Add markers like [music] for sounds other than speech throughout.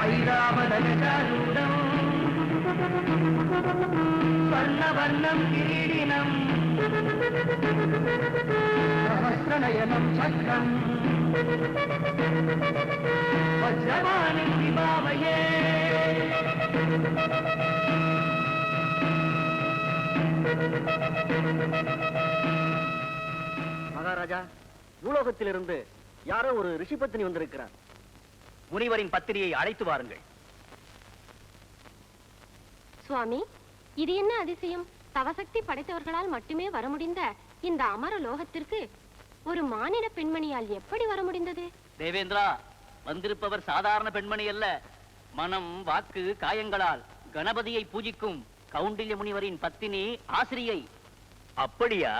ஐராவதூடம் ஸ்வர்ணவர்ணம் கிரீடினம். சகசிரநயனம் சக்கரம். வஜ்ரவாணி விபாவையே. மகாராஜா பூலோகத்திலிருந்து யாரோ ஒரு ரிஷிபத்தினி வந்திருக்கிறார். முனிவரின் பத்திரியை அழைத்து வாருங்கள். சுவாமி இது என்ன அதிசயம்? தவசக்தி படைத்தவர்களால் மட்டுமே வர முடிந்த இந்த அமர லோகத்திற்கு ஒரு மானிட பெண்மணியால் எப்படி வர முடிந்தது தேவேந்திரா வந்திருப்பவர் சாதாரண பெண்மணி அல்ல. மனம் வாக்கு காயங்களால் கணபதியை பூஜிக்கும் கவுண்டில்ய முனிவரின் பத்தினி ஆசிரியை. அப்படியா?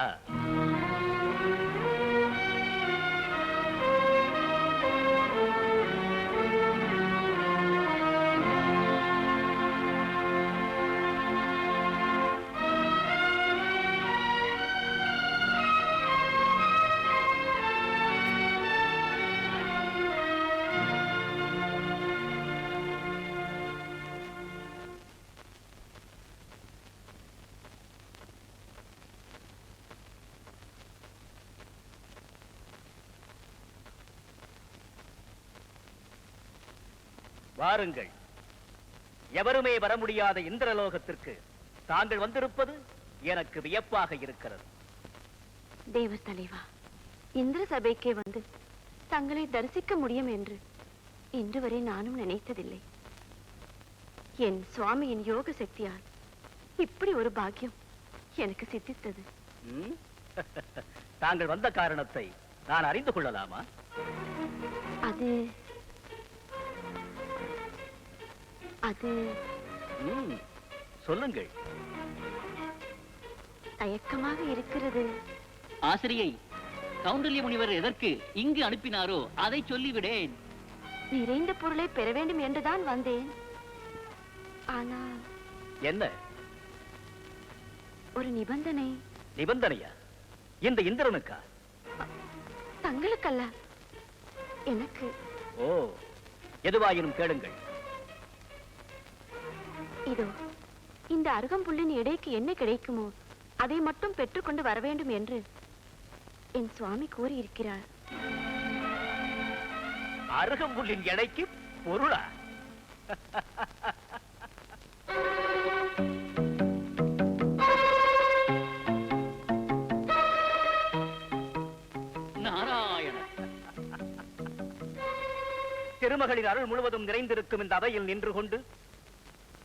வாருங்கள். எவருமே வர முடியாத இந்திரலோகத்திற்கு தாங்கள் வந்திருப்பது எனக்கு வியப்பாக இருக்கிறது. தேவ தலைவா இந்திர சபைக்கே வந்து தங்களை தரிசிக்க முடியும் என்று இன்று வரை நானும் நினைத்ததில்லை. என் சுவாமியின் யோக சக்தியால் இப்படி ஒரு பாக்கியம் எனக்கு சித்தித்தது? [laughs] தாங்கள் வந்த காரணத்தை நான் அறிந்து கொள்ளலாமா? அது அது சொல்லுங்கள். தயக்கமாக இருக்கிறது. ஆசிரியை கவுண்டல்ய முனிவர் எதற்கு இங்கு அனுப்பினாரோ அதை சொல்லிவிடேன். நிறைந்த பொருளை பெற வேண்டும் என்றுதான் வந்தேன். ஆனால் என்ன? ஒரு நிபந்தனை. நிபந்தனையா? இந்த இந்திரனுக்கா? தங்களுக்கல்ல எனக்கு. ஓ எதுவாயினும் கேளுங்கள். இதோ இந்த அருகம்புல்லின் எடைக்கு என்ன கிடைக்குமோ அதை மட்டும் பெற்றுக்கொண்டு வர வேண்டும் என்று என் சுவாமி கூறியிருக்கிறார். அருகம்புல்லின் எடைக்கு பொருளா? நாராயண திருமகளின் அருள் முழுவதும் நிறைந்திருக்கும் இந்த அவையில் நின்று கொண்டு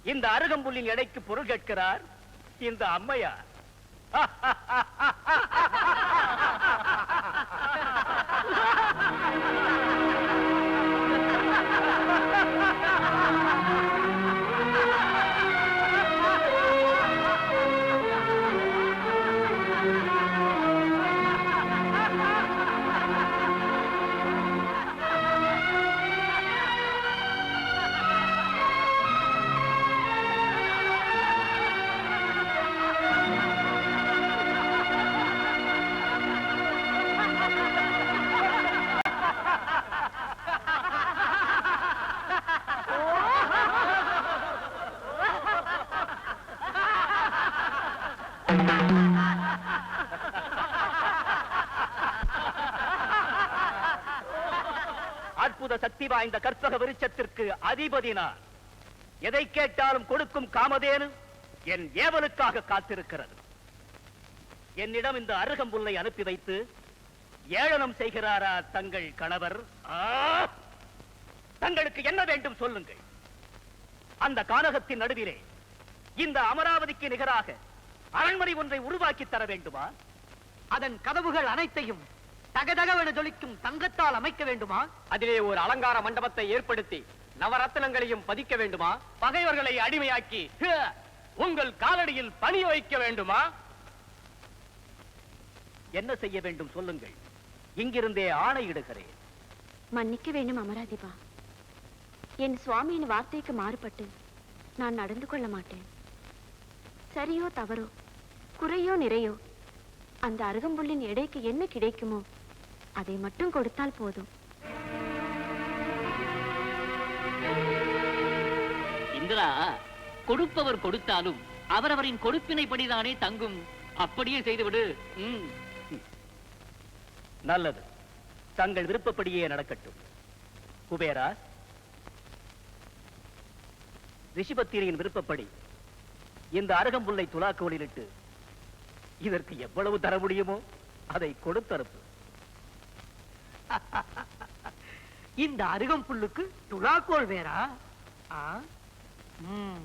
இந்த அருகம்புல்லின் எடைக்கு பொருள் கேட்கிறார் இந்த அம்மையார். [laughs] அற்புத சக்தி வாய்ந்த கற்பக விருட்சத்திற்கு அதிபதி நான். எதை கேட்டாலும் கொடுக்கும் காமதேனு என் ஏவலுக்காக காத்திருக்கிறது. என்னிடம் இந்த அருகம்புல்லை அனுப்பி வைத்து ஏளனம் செய்கிறாரா தங்கள் கணவர்? தங்களுக்கு என்ன வேண்டும் சொல்லுங்கள். அந்த கானகத்தின் நடுவிலே இந்த அமராவதிக்கு நிகராக அரண்மனை ஒன்றை உருவாக்கி தர வேண்டுமா? அதன் கதவுகள் அனைத்தையும் தகதகவென ஜொலிக்கும் தங்கத்தால் அமைக்க வேண்டுமா? அதிலே ஒரு அலங்கார மண்டபத்தை ஏற்படுத்தி நவரத்னங்களையும் பதிக்க வேண்டுமா? பகைவர்களை அடிமையாக்கி ஹ, உங்கள் காலடியில் பணிய வைக்க வேண்டுமா? என்ன செய்ய வேண்டும் சொல்லுங்கள். இங்கிருந்தே ஆணையிடுகிறேன். மன்னிக்க வேண்டும் அமராதிபா. என் சுவாமியின் வார்த்தைக்கு மாறுபட்டு நான் நடந்து கொள்ள மாட்டேன். சரியோ தவறோ குறையோ நிறையோ அந்த அருகம்புல்லின் எடைக்கு என்ன கிடைக்குமோ அதை மட்டும் கொடுத்தால் போதும். தேவேந்திரா கொடுப்பவர் கொடுத்தாலும் அவரவரின் கொடுப்பினைப்படிதானே தங்கும். அப்படியே செய்துவிடு. ம். நல்லது. தங்கள் விருப்பப்படியே நடக்கட்டும். குபேரா ரிஷிபத்திரியின் விருப்பப்படி இந்த அருகம்புல்லை துலாக்கோலிலிட்டு இதற்கு எவ்வளவு தர முடியுமோ அதை கொடுத்தனுப்பு [laughs] இந்த அருகம்புல்லுக்கு துலாக்கோல் வேறா ஆ? ம்.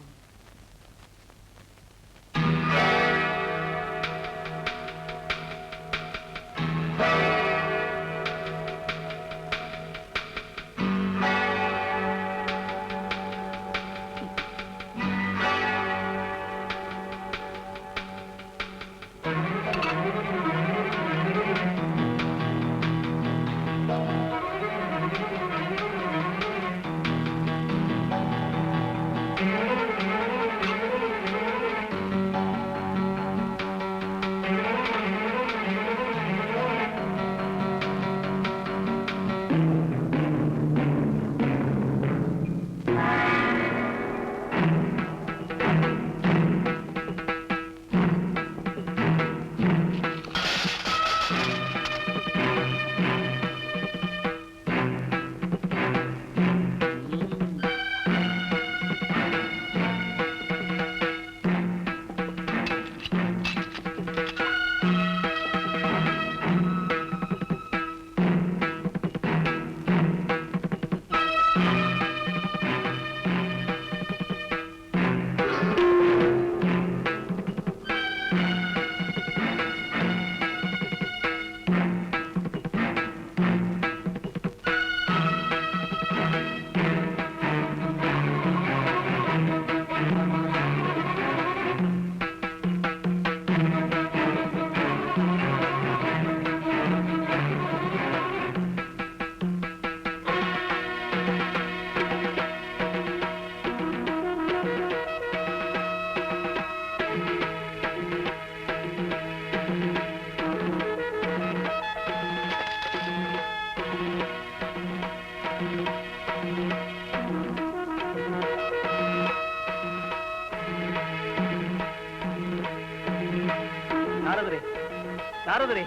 நாரதரே.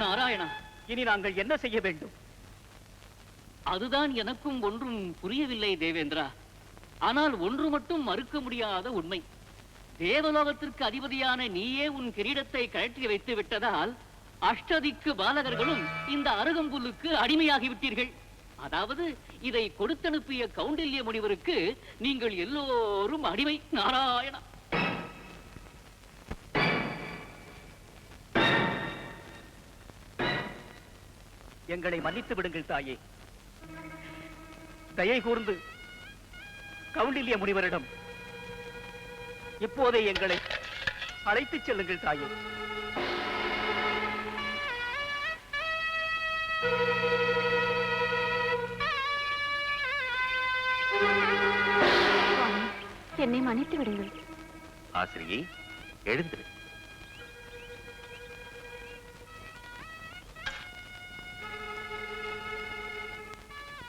நாராயணா. இனி நாங்கள் என்ன செய்ய வேண்டும்? அதுதான் எனக்கும் ஒன்றும் புரியவில்லை தேவேந்திரா. ஆனால் ஒன்று மட்டும் மறுக்க முடியாத உண்மை. தேவலோகத்திற்கு அதிபதியான நீயே உன் கிரீடத்தை கழற்றி வைத்து விட்டதால் அஷ்டதிக்கு பாலகர்களும் இந்த அருகம்புல்லுக்கு அடிமையாகி விட்டீர்கள் அதாவது இதை கொடுத்தனுப்பிய கௌண்டில்ய முனிவருக்கு நீங்கள் எல்லோரும் அடிமை. நாராயணா. எங்களை மன்னித்து விடுங்கள் தாயே. தயை கூர்ந்து கவுண்டில்ய முனிவரிடம் இப்போதே எங்களை அழைத்துச் செல்லுங்கள் தாயே. என்னை மன்னித்து விடுங்கள். ஆசிரியை எழுந்திரு.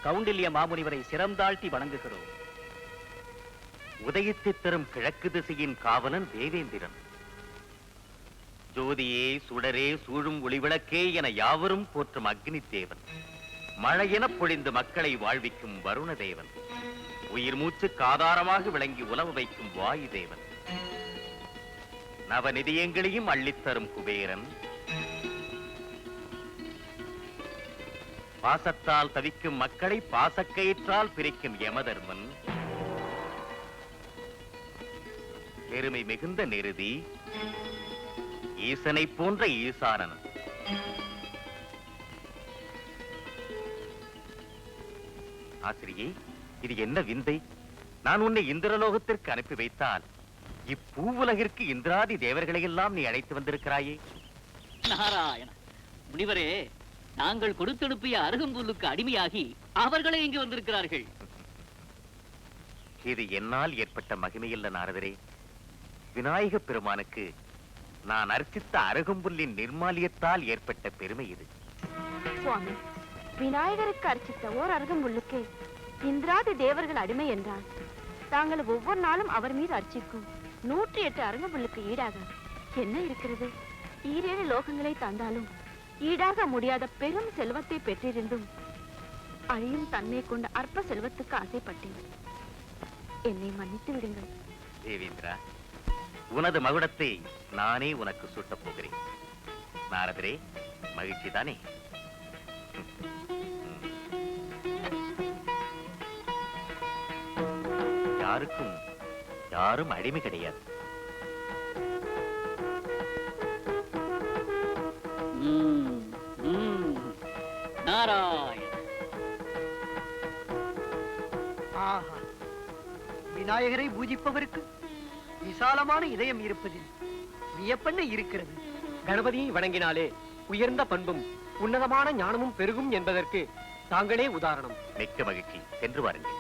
கவுண்டில்ய மாமுனிவரை சிறந்தாழ்த்தி வணங்குகிறோம். உதயத்தை தரும் கிழக்கு திசையின் காவலன் தேவேந்திரன். ஜோதியே சுடரே சூழும் ஒளிவிளக்கே என யாவரும் போற்றும் அக்னி தேவன் மழையெனப் பொழிந்து மக்களை வாழ்விக்கும் வருண தேவன் உயிர் மூச்சு காதாரமாக விளங்கி உலவு வைக்கும் வாயு தேவன் நவநிதியங்களையும் அள்ளித்தரும் குபேரன். பாசத்தால் தவிக்கும் மக்களை பாசக்கயிற்றால் பிரிக்கும் யமதர்மன். பெருமை மிகுந்த நெருதி ஈசனை போன்ற ஈசானன். ஆசிரியை இது என்ன விந்தை? நான் உன்னை இந்திரலோகத்திற்கு அனுப்பி வைத்தால் இப்பூவுலகிற்கு இந்திராதி தேவர்களை எல்லாம் நீ அழைத்து வந்திருக்கிறாயே. நாராயண முனிவரே நாங்கள் கொடுத்தனுப்பிய அருகம்புல்லுக்கு அடிமையாகி அவர்களே இங்கு வந்திருக்கிறார்கள். இது என்னால் ஏற்பட்ட மகிமையல்ல நாரதரே. விநாயக பெருமானுக்கு நான் அர்ச்சித்த அருகம்புல்லின் நிர்மாலியத்தால் ஏற்பட்ட பெருமை இது. சுவாமி விநாயகருக்கு அர்ச்சித்த ஓர் அருகம்புல்லுக்கு இந்திராதி தேவர்கள் அடிமை என்றால் தாங்கள் ஒவ்வொரு நாளும் அவர் மீது அர்ச்சிக்கும் நூற்றி எட்டு அரங்கமுள்ளுக்கு ஈடாக. என்ன இருக்கிறது? ஈரேழு லோகங்களை தந்தாலும் ஈடாக முடியாத பெரும் செல்வத்தை பெற்றிருந்தும் அழியும் தன்மை கொண்ட அற்ப செல்வத்துக்கு ஆசைப்பட்டேன். என்னை மன்னித்து விடுங்கள். தேவேந்திரா உனது மகுடத்தை நானே உனக்கு சூட்டப் போகிறேன். நாரதரே மகிழ்ச்சி தானே? யாருக்கும் யாரும் அடிமை கிடையாது. ம். நாராயண. ஆஹா. விநாயகரை பூஜிப்பவருக்கு விசாலமான இதயம் இருப்பதில் வியப்பென்ன இருக்கிறது. கணபதியை வணங்கினாலே உயர்ந்த பண்பும் உன்னதமான ஞானமும் பெருகும் என்பதற்கு தாங்களே உதாரணம். மிக்க மகிழ்ச்சி. சென்று வாருங்கள்.